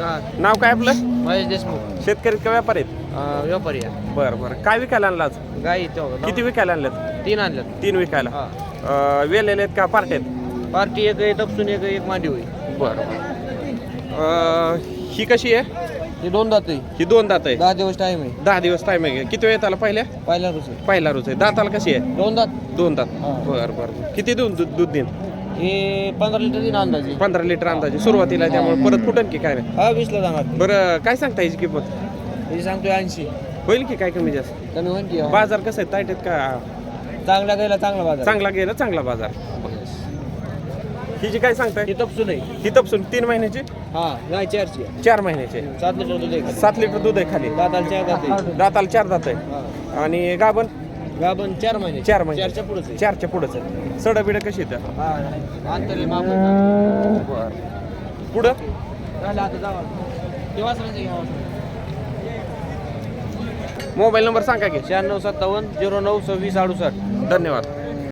नाव काय आपलं? महेश देशमुख. शेतकरी का व्यापारी आहेत? अं, व्यापारी आहे. बरं बरं. काय विकायला आणलं आज? गाई इथं किती विकायला आणलेत तीन आणल्यात. तीन विकायला. हा. अं, वेलेले आहेत का पार्ट आहेत? पार्टी एक आहे तपसून एक आहे, एक मांडी होईल. बरं ही कशी आहे? हे दोन दात आहे. ही दोन दात आहे दहा दिवस टाइम आहे. दहा दिवस टाइम आहे. किती वेळ आला पहिल्या? पहिला रुस आहे पहिला रोज आहे दाताला कशी आहे? दोन दात. दोन दात. हा. बरं बरं. किती दूध दूध दूध देईन? हे पंधरा लिटर दिन अंदाजे. पंधरा लिटर अंदाजे सुरुवातीला आहे, त्यामुळे परत फुटन की काय नाही हा वीसला जाणार. बरं काय सांगता याची किंमत? हे सांगतोय ऐंशी. होईल की काय कमी जास्त? कमी होईल की बाजार कसं आहे? ताईट आहेत का? चांगला गेला चांगला बाजार. चांगला गेला चांगला बाजार. ही जी काय सांगताय? हे तपसून आहे. ही तपसून तीन महिन्याची? हा आहे. चार महिन्याची. सात लिटर दूध आहे खाली. सात लिटर दूध आहे खाली. दाताला चार दात आहे. दाताला चार दात आहे. आणि गाभण? गाभण चार महिने. चार महिने. चारच्या पुढेच आहे. चारच्या पुढंच आहे. सड बिड कशी येतं अंतरले मागून पुढं? मोबाईल नंबर सांगा की. शहाण्णव सत्तावन्न झिरो नऊ सव्वीस अडुसष्ट. धन्यवाद.